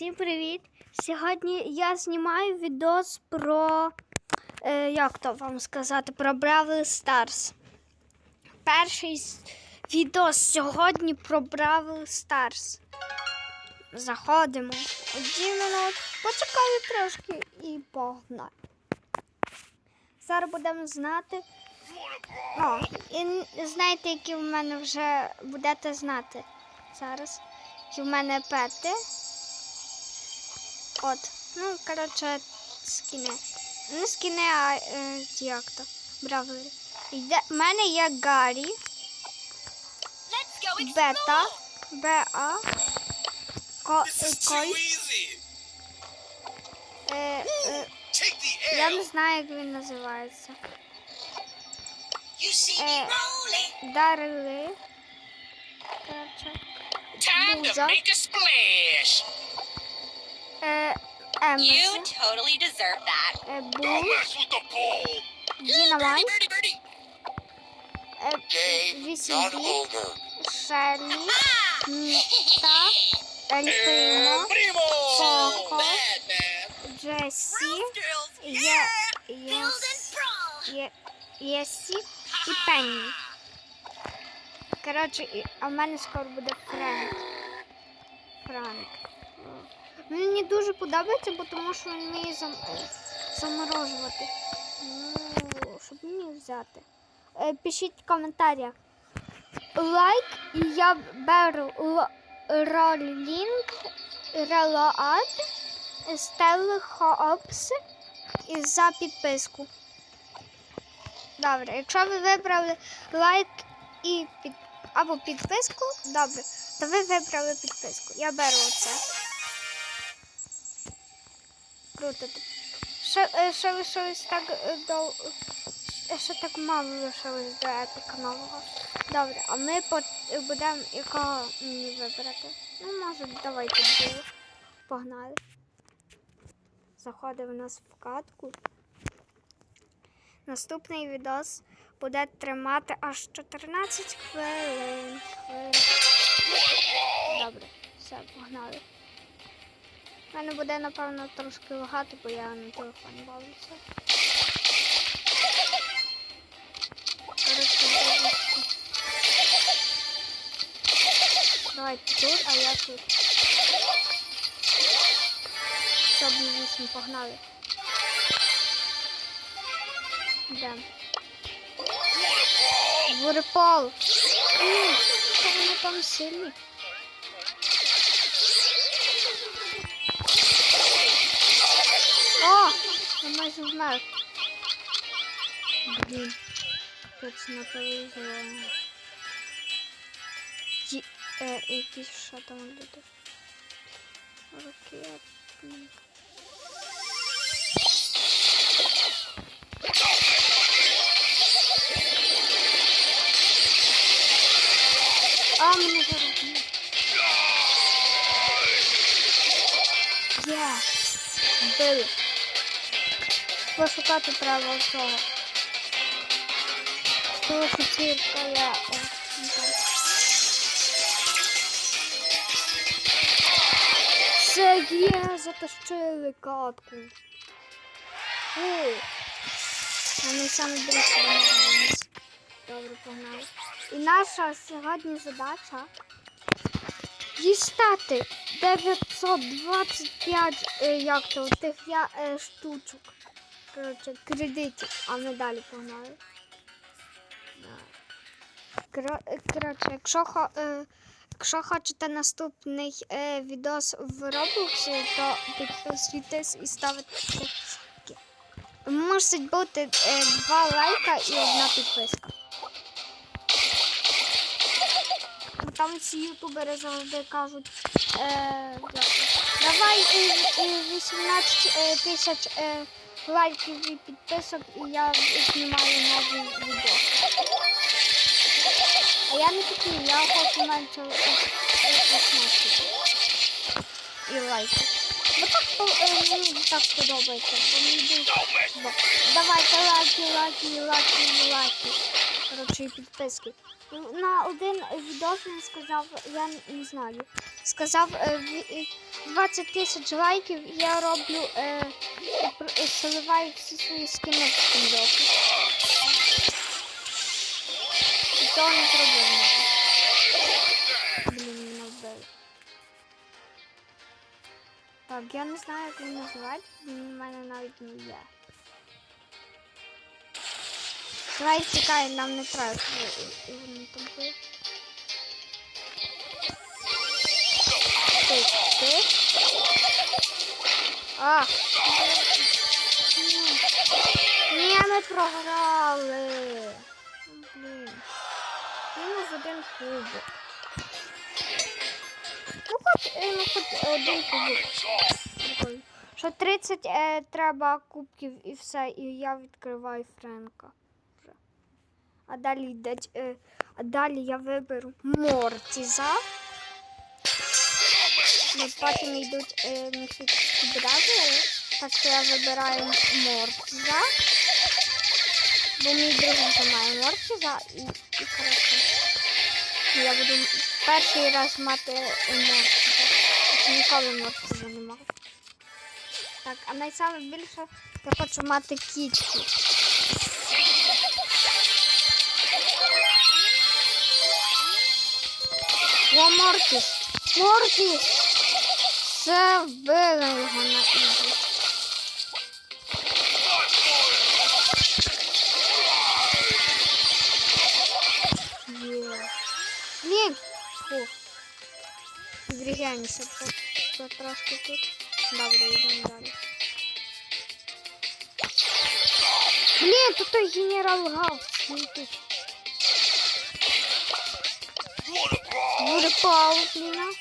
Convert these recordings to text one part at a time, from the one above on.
Всім привіт! Сьогодні я знімаю відос про е, як то вам сказати, про Бравл Старс. Перший відос сьогодні про Бравл Старс. Заходимо. Один минут. Почекаю трошки і погнали. Зараз будемо знати. О, і знаєте, які в мене вже будете знати зараз. Які в мене пети. От. Ну, коротше, скіни. Не скіни, а е, як то. Бравлери. Йде, в мене є Гаррі, Бета. БА, Ко, е, Коль. Е, е, я не знаю, як він називається. Rolling. Дарили. Коротше. Буза. Е, You Емесі. totally deserve that. Е, Don't Бу. mess with the ball. Дінамайт. Birdie, birdie, Е, Game, not Вісімбіт. over. Шерлі. Ah! Ніта. Ель Примо. El primo. Coco. Bad man. Джесі. Drills. Є, Build є, and brawl. є, Єсі і Пенні. Коротше, і- а в мене скоро буде Френк. Франк. Мені дуже подобається, бо тому що він вміє зам... е, заморожувати. Ну, щоб мені взяти. Е, Пишіть в коментарях. Лайк, і я беру ролінг, релоад, стелли і за підписку. Добре, якщо ви вибрали лайк і під... або підписку, добре, то ви вибрали підписку. Я беру оце. Круто. Ще, е, ще лишилось так е, до. Ще так мало лишилось до епіка нового. Добре, а ми по... будемо якого мені вибрати. Ну, може, давайте було. Погнали. Заходить в нас в катку. Наступний відос буде тримати аж 14 хвилин. Хвилин. Добре, все, погнали. У мене буде, напевно, трошки лагати, бо я на телефоні бавлюся. Давайте тут, а я тут. Щоб 8 погнали. Ворепол. Ні, вони там сильні. Я майже вмер. Блін. Не повезло. Ті, е, якісь що там люди. Ракетник. А, мене зараз. Є. Вбили. Пошукати треба цього. Того шутірка я. Знаю. Це є, затащили катку. Фу. Вони саме близько до мене. Добре, погнали. І наша сьогодні задача дістати 925 е, як то, тих я, е, штучок. Коротше, кредитів, а ми далі погнали. Е, Коротше, якщо, е, якщо хочете наступний е, відос в Роблоксі, то підписуйтесь і ставите лайки. Мусить бути два лайка і одна підписка. Там всі ютубери завжди кажуть, е, давай е, е, 18 е, тисяч лайків і підписок, і я знімаю новий відео. А я не такий, я хочу менше е, е, просмотрів і лайків. Е, мені так подобається. Давайте лайки, лайки, лайки, лайки. Коротше, підписки. На один відос він сказав, я не знаю. Сказав, е, ві- е, 20 тисяч лайків, я роблю е, заливаю всі свої скини в стендоки. І цього не зробив. Так, я не знаю, як він називати, він мене навіть не є. Давай тікай, нам не треба. А! Ні. Ми програли. Блін. Мінус один кубик. Хоч, один кубик. Що 30 е, треба кубків і все, і я відкриваю Френка. А далі йдеть, е, а далі я виберу Мортіза. Ну, потім йдуть е, бразери. Так що я вибираю Мортіза. Бо мій друг має Мортіза і, і коротше. Я буду перший раз мати Мортіза. Ніколи Мортіза не мав. Так, а найсаме більше я хочу мати кітку. О, Мортіс! Мортіс! Все вбили його на ізі. Блін! Фу. Зберігаємося по, по трошки тут. Добре, йдемо далі. Блін, тут той генерал Гаус. Він тут. Буде пауз, Ліна.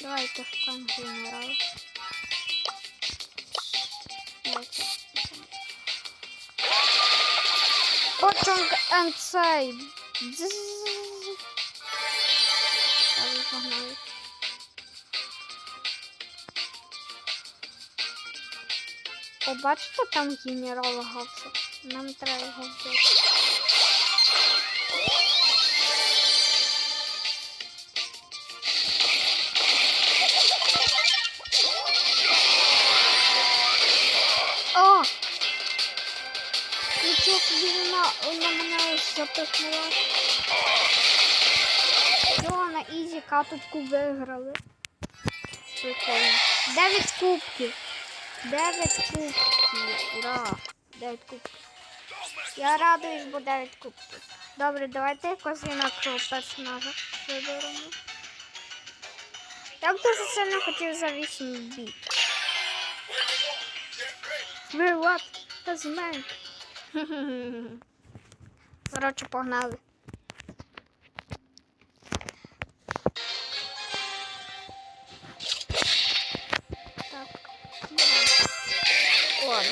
Давайте шукаємо генерала. Давайте. Почонг О, бачите, там генерал Гавса. Нам треба його вбити. О! Нічого собі вона, мене ось запихнула. Все, на ізі каточку виграли. Прикольно. Дев'ять кубків. Дев'ять кубків. Ура! Дев'ять кубків. Я радуюсь, бо дев'ять кубків. Добре, давайте якось інакшого персонажа виберемо. Я б дуже сильно хотів за 8 біт. Ви what? Казмен. Коротше, погнали.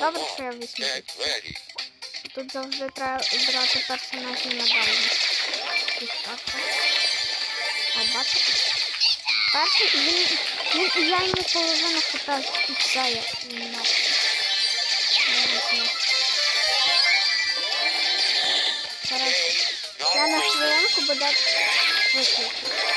Добре, що я вісім. Тут завжди треба брати персонажів на дальність. Так. Бачите? Перший він, він я йому половину хп і я. Коротше, я на хвилинку буде виклик.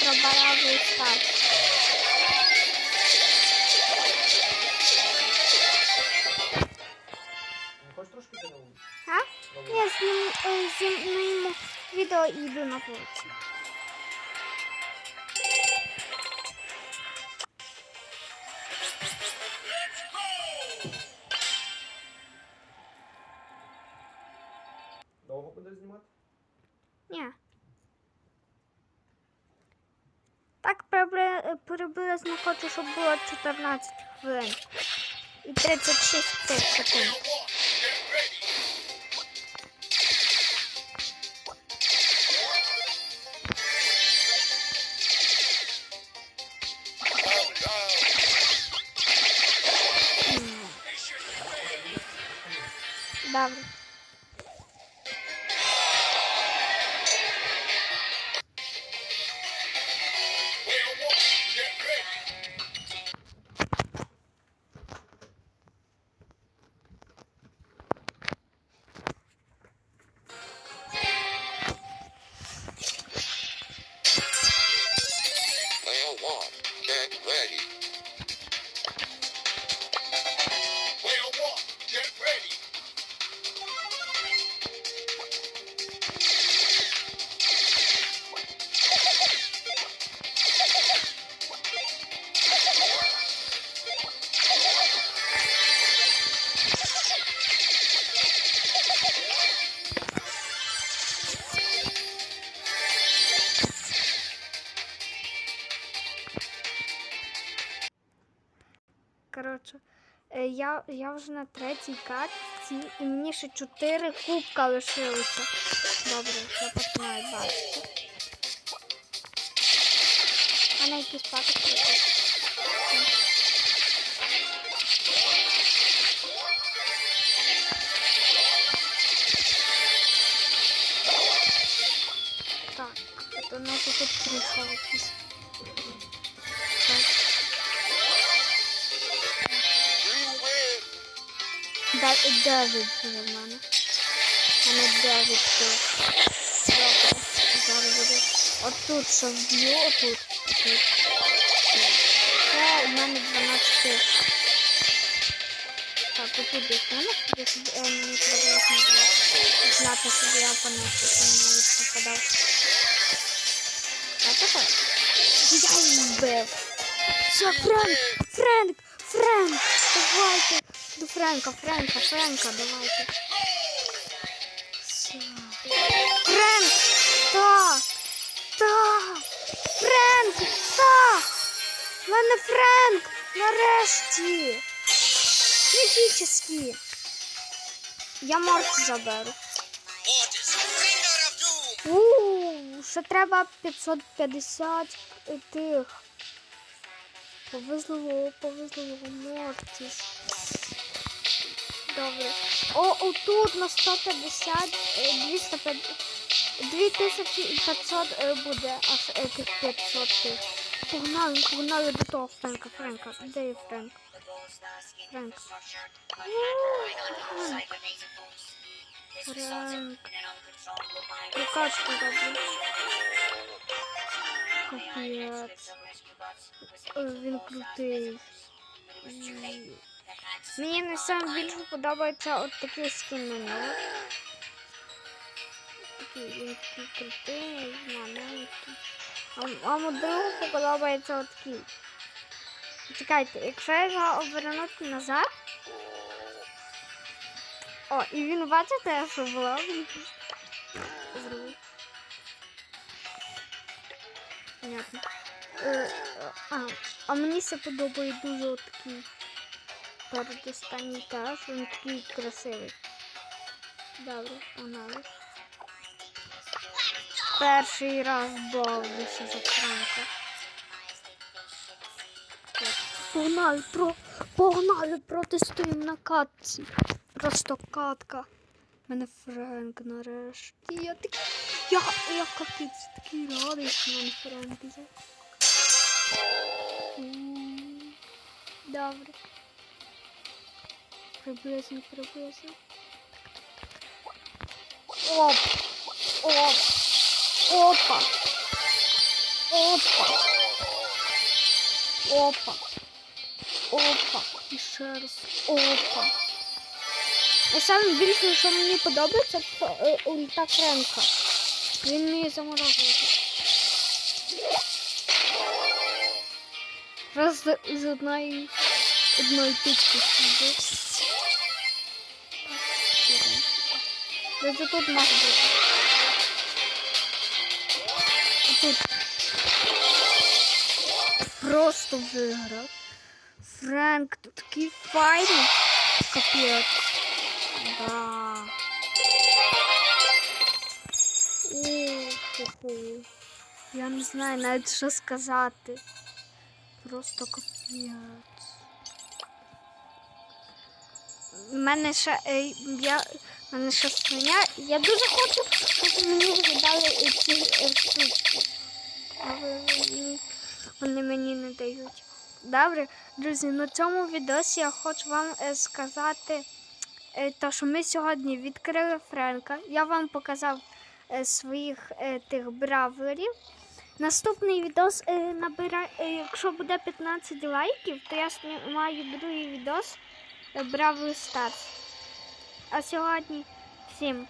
Про баравий. Не хочеш трошки ти на вулиці? А? Я зніму, е, відео і йду на вулицю. Щоб було 14 хвилин. І 36 цих секунд. Я, я вже на третій катці, і мені ще чотири кубка лишилося. Добре, я починаю бачити. А на якісь паток Вже в мене. А не дев'ять тут. Добре. Зараз буде. Отут що вб'ю, отут. Це у мене 12 тисяч. Так, отут десь мене е, мені треба їх називати. Знати, щоб я понесу, що мені попадав. А тепер. Я їх вбив. Все, Френк! Френк! Френк! Давайте! До Френка, Френка, Френка, давайте. Все. Френк! Так! Так! Френк! Так! В мене Френк! Нарешті! Міфічний! Я Морті заберу. Mortis, bringer of doom. У, ще треба 550 тих. Повезло, повезло, Мортіс. Добре. О, отут на 150, е, 250, 2500 е, буде аж е, 500 тих. Погнали, погнали до того Френка, Френка. Де є Френк? Френк. Френк. Прокачку роблю. Капець. Е, Він крутий. Мені найбільше подобається от такий скін на нього. Такий він такий крутий, маленький. А, а другу подобається от такий. Чекайте, якщо його обернути назад. О, і він бачите, що було? Понятно. Е, а, а мені це подобає дуже от передостанній теж. Він такий красивий. Добре, погнали. Перший раз бавлюся за Франка. Погнали, про, погнали, протестуємо на катці. Просто катка. Мене Френк нарешті. Я такий. Я, я капець такий радий, що мене Френк є. Добре. Приблизно, приблизно. Оп! Оп! Опа! Опа! Опа! Опа! І ще раз. Опа! І саме більше, що мені подобається, то е, ульта Френка. Він вміє заморозувати. Раз з одної одної тички Десь тут може бути. Тут. Просто виграв. Френк, тут такий файний. Капець. Да. Уху. Я не знаю навіть що сказати. Просто капець. в мене ще е, я мене ще свиня. Я дуже хочу, щоб мені видали ці е, штуки. Але вони, мені не дають. Добре, друзі, на цьому відосі я хочу вам е, сказати, е, то, що ми сьогодні відкрили Френка. Я вам показав своїх тих бравлерів. Наступний відос набирає, якщо буде 15 лайків, то я знімаю другий відос Бравл Старс. А сьогодні всім